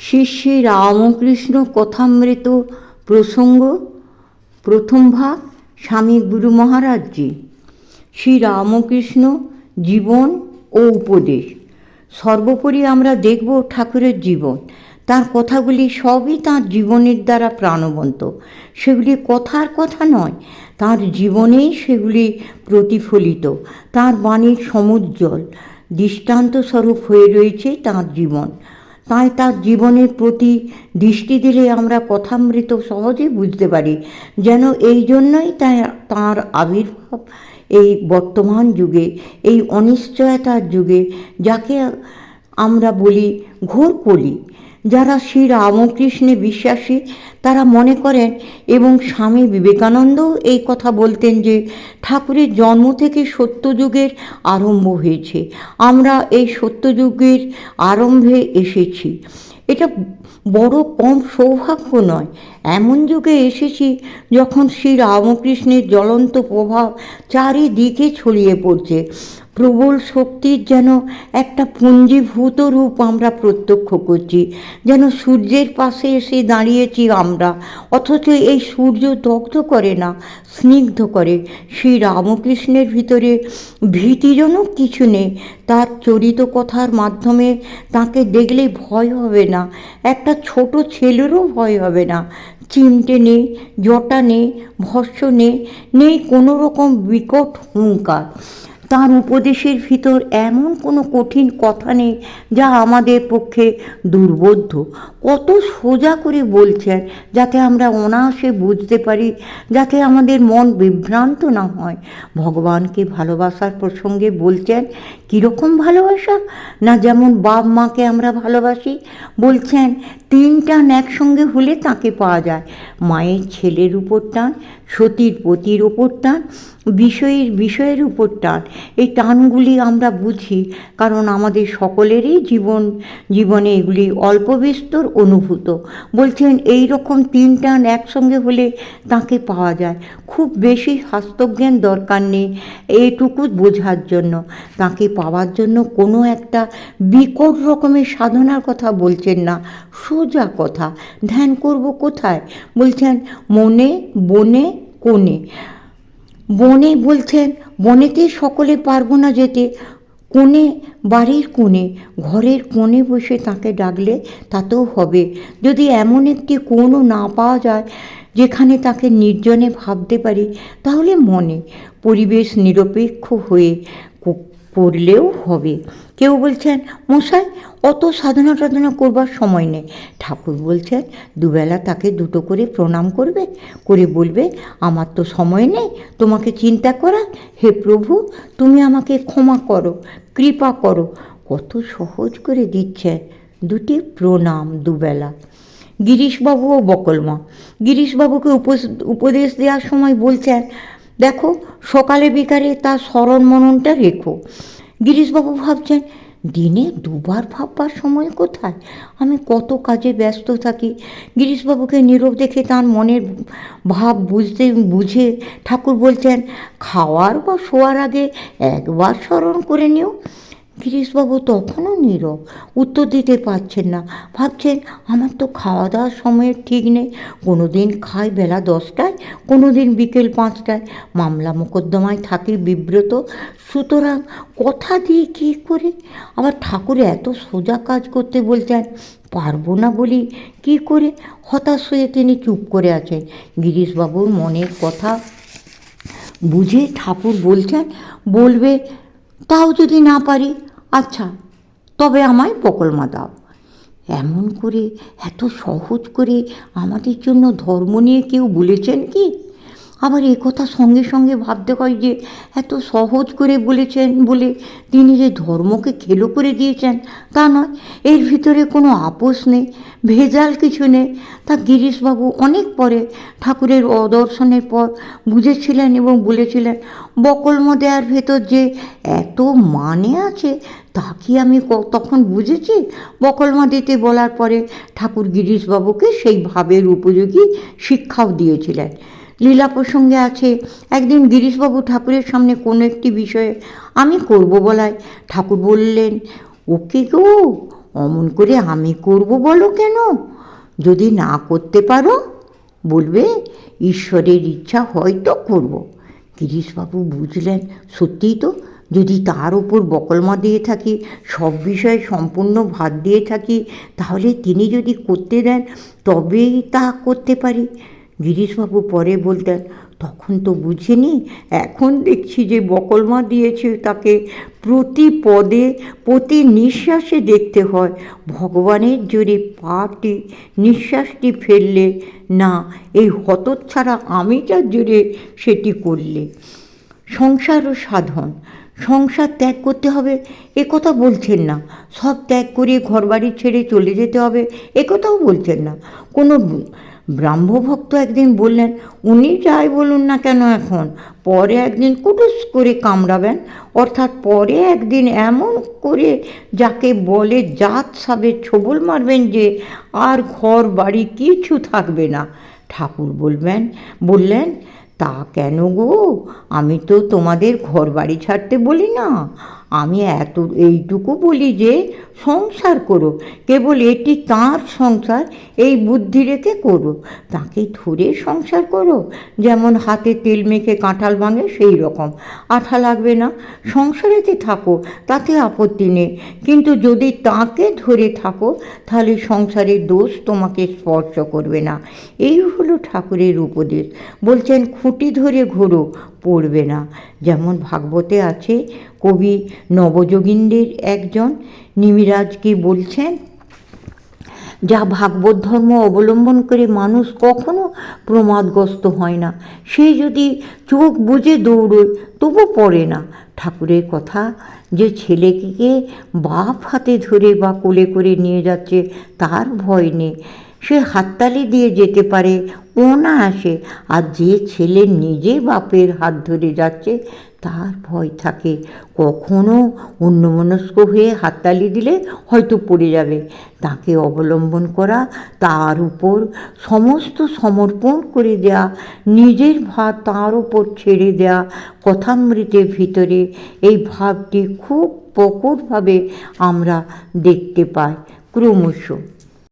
শ্রী শ্রী রামকৃষ্ণ কথামৃত প্রসঙ্গ, প্রথম ভাগ, স্বামী গুরু মহারাজজি। শ্রী রামকৃষ্ণ জীবন ও উপদেশ। সর্বোপরি আমরা দেখব ঠাকুরের জীবন। তার কথাগুলি সবই তার জীবনের দ্বারা প্রাণবন্ত। সেগুলি কথার কথা নয়, তার জীবনেই সেগুলি প্রতিফলিত। তার বাণীর সমুজ্জ্বল দৃষ্টান্তস্বরূপ হয়ে রয়েছে তার জীবন। তাই তার জীবনের প্রতি দৃষ্টি দিলে আমরা কথামৃত সহজে বুঝতে পারি। যেন এই জন্যই তাই তাঁর আবির্ভাব এই বর্তমান যুগে, এই অনিশ্চয়তার যুগে, যাকে আমরা বলি ঘোর কলি যারা শ্রী রামকৃষ্ণে বিশ্বাসী, তারা মনে করেন এবং স্বামী বিবেকানন্দও এই কথা বলতেন যে ঠাকুরের জন্ম থেকে সত্যযুগের আরম্ভ হয়েছে। আমরা এই সত্যযুগের আরম্ভে এসেছি। এটা বড় কম সৌভাগ্য নয় এমন যুগে এসেছি যখন শ্রী রামকৃষ্ণের জ্বলন্ত প্রভাব চারিদিকে ছড়িয়ে পড়ছে। প্রবল শক্তির যেন একটা পুঞ্জীভূত রূপ আমরা প্রত্যক্ষ করছি, যেন সূর্যের পাশে এসে দাঁড়িয়েছি আমরা, অথচ এই সূর্য দগ্ধ করে না, স্নিগ্ধ করে। শ্রী রামকৃষ্ণের ভিতরে ভীতিজনক কিছু নেই, তার চরিত কথার মাধ্যমে তাকে দেখলে ভয় হবে না, একটা ছোট ছেলেরও ভয় হবে না। চিমটে নেই জটা নেই ভস্য নেই নেই কোনো রকম বিকট হুঙ্কার তার উপদেশের ভিতর এমন কোনো কঠিন কথা নেই যা আমাদের পক্ষে দুর্বোধ্য। কত সোজা করে বলছেন যাতে আমরা অনায়াসে বুঝতে পারি, যাতে আমাদের মন বিভ্রান্ত না হয়। ভগবানকে ভালোবাসার প্রসঙ্গে বলছেন, কীরকম ভালোবাসা? না যেমন বাপ মাকে আমরা ভালোবাসি? বলছেন তিন টান একসঙ্গে হলে তাকে পাওয়া যায়। মায়ের ছেলের উপর টান, সতীর পতির ওপর টান বিষয়ের বিষয়ের উপর টান এই টানগুলি আমরা বুঝি, কারণ আমাদের সকলেরই জীবন, জীবনে এগুলি অল্প বিস্তর অনুভূত। বলছেন এই রকম তিন টান একসঙ্গে হলে তাকে পাওয়া যায়। খুব বেশি স্বাস্থ্যজ্ঞান দরকার নেই এইটুকু বোঝার জন্য। তাকে পাওয়ার জন্য কোনো একটা বিকট রকমের সাধনার কথা বলছেন না, সোজা কথা। ধ্যান করব কোথায়? বলছেন, মনে, বনে, কোণে। বনে বলছেন, বনেতে সকলে পারব না যেতে। কোণে, বাড়ির কোণে, ঘরের কোণে বসে তাকে ডাকলে তাতেও হবে। যদি এমন একটি কোণও না পাওয়া যায়, যেখানে তাকে নির্জনে ভাবতে পারি, তাহলে মনে, পরিবেশ নিরপেক্ষ হয়ে পড়লেও হবে। কেউ বলছেন, মশাই, অত সাধনা টাধনা করবার সময় নেই। ঠাকুর বলছেন, দুবেলা তাকে দুটো করে প্রণাম করবে, করে বলবে, আমার তো সময় নেই, তোমাকে চিন্তা করা। হে প্রভু, তুমি আমাকে ক্ষমা করো, কৃপা করো। কত সহজ করে দিচ্ছে দুটি প্রণাম দুবেলা। গিরিশবাবু ও বকলমা। গিরিশবাবুকে উপদেশ দেওয়ার সময় বলছেন, দেখো, সকালে বিকালে তার স্মরণ মননটা রেখো। গিরিশবাবু ভাবছেন, দিনে দুবার ভাববার সময় কোথায়? আমি কত কাজে ব্যস্ত থাকি। গিরিশবাবুকে নীরব দেখে তার মনের ভাব বুঝতে, বুঝে ঠাকুর বলছেন, খাওয়ার বা শোয়ার আগে একবার স্মরণ করে নিও। গিরিশবাবু তখনও নীরব। উত্তর দিতে পারছেন না। ভাবছেন, আমার তো খাওয়া দাওয়ার সময়ের ঠিক নেই। কোনো দিন খাই বেলা দশটায় কোনো দিন বিকেল পাঁচটায়। মামলা মোকদ্দমায় থাকি বিব্রত। সুতরাং কথা দিয়ে কী করে? আবার ঠাকুর এত সোজা কাজ করতে বলছেন, পারব না বলি কি করে? হতাশ হয়ে তিনি চুপ করে আছেন। গিরিশবাবুর মনের কথা বুঝে ঠাকুর বলছেন, বলবে, তাও যদি না পারি আচ্ছা তবে আমায় পকলমা দাও। এমন করে, এত সহজ করে আমাদের জন্য ধর্ম নিয়ে কেউ বলেছেন কি? আবার কথা সঙ্গে সঙ্গে ভাবতে হয় যে, এত সহজ করে বলেছেন বলে তিনি যে ধর্মকে খেলো করে দিয়েছেন, তা নয়। এর ভিতরে কোনো আপোষ নেই, ভেজাল কিছু নেই। তা গিরিশবাবু অনেক পরে ঠাকুরের অদর্শনের পর বুঝেছিলেন এবং বলেছিলেন বকলম দেয়ার ভেতর যে এত মানে আছে, তা কি আমি তখন বুঝেছি বকলমা দিতে বলার পরে ঠাকুর গিরিশবাবুকে সেই ভাবের উপযোগী শিক্ষাও দিয়েছিলেন। লীলা প্রসঙ্গে আছে, একদিন গিরিশবাবু ঠাকুরের সামনে কোনো একটি বিষয়ে আমি করব বলায়, ঠাকুর বললেন, ওকে গো, অমন করে আমি করব বলো কেন? যদি না করতে পারো, বলবে, ঈশ্বরের ইচ্ছা হয়তো করব। গিরিশবাবু বুঝলেন, সত্যিই তো, যদি তার ওপর বকলমা দিয়ে থাকি, সব বিষয়ে সম্পূর্ণ ভাত দিয়ে থাকি, তাহলে তিনি যদি করতে দেন, তবেই তা করতে পারি। গিরিশবাবু পরে বলতেন, তখন তো বুঝিনি, এখন দেখছি যে বকলমা দিয়েছে তাকে প্রতি পদে, প্রতি নিঃশ্বাসে দেখতে হয়। ভগবানের জোরে পাটি নিঃশ্বাসটি ফেললে, না, এই হতচ্ছাড়া আমিটার জোরে সেটি করলে? সংসার ও সাধন, সংসার ত্যাগ করতে হবে, এ কথা বলছেন না। সব ত্যাগ করে ঘরবাড়ি ছেড়ে চলে যেতে হবে, এ কথাও বলছেন না। কোনো ব্রাহ্মভক্ত একদিন বললেন, উনি যাই বলুন না কেন এখন? পরে একদিন কুটুস করে কামড়াবেন। অর্থাৎ পরে একদিন এমন করে যাকে বলে জাত সাবে ছবল মারবেন যে আর ঘর বাড়ি কিছু থাকবে না। ঠাকুর বলবেন, বললেন, তা কেন গো? আমি তো তোমাদের ঘর বাড়ি ছাড়তে বলি না। আমি এত, এইটুকু বলি যে সংসার করো কেবল এটি তাঁর সংসার, এই বুদ্ধি রেখে করো তাকে ধরে সংসার করো, যেমন হাতে তেল মেখে কাঁঠাল ভাঙে সেই রকম। আঠা লাগবে না, সংসারেতে থাকো, তাতে আপত্তি নেই। কিন্তু যদি তাকে ধরে থাকো, তাহলে সংসারের দোষ তোমাকে স্পর্শ করবে না। এই হলো ঠাকুরের উপদেশ। বলছেন, খুঁটি ধরে ঘোরো পড়বে না। যেমন ভাগবতে আছে, কবি নবযোগীন্দ্রের একজন নিমিরাজকে বলছেন, যা ভাগবত ধর্ম অবলম্বন করে মানুষ কখনো প্রমাদগ্রস্ত হয় না। সে যদি চোখ বুঝে দৌড়োয়, তবু পড়ে না। ঠাকুরের কথা, যে ছেলেকে বাপ হাতে ধরে বা কোলে করে নিয়ে যাচ্ছে, তার ভয় নেই। সে হাততালি দিয়ে যেতে পারে ও না আসে। আর যে ছেলে নিজে বাপের হাত ধরে যাচ্ছে, তার ভয় থাকে। কখনো অন্যমনস্ক হয়ে হাততালি দিলে হয়তো পড়ে যাবে। তাকে অবলম্বন করা, তার উপর সমস্ত সমর্পণ করে দেয়া, নিজের ভাব তার উপর ছেড়ে দেয়া কথামৃতের ভিতরে, এই ভাবটি খুব প্রকটভাবে আমরা দেখতে পাই ক্রমশ।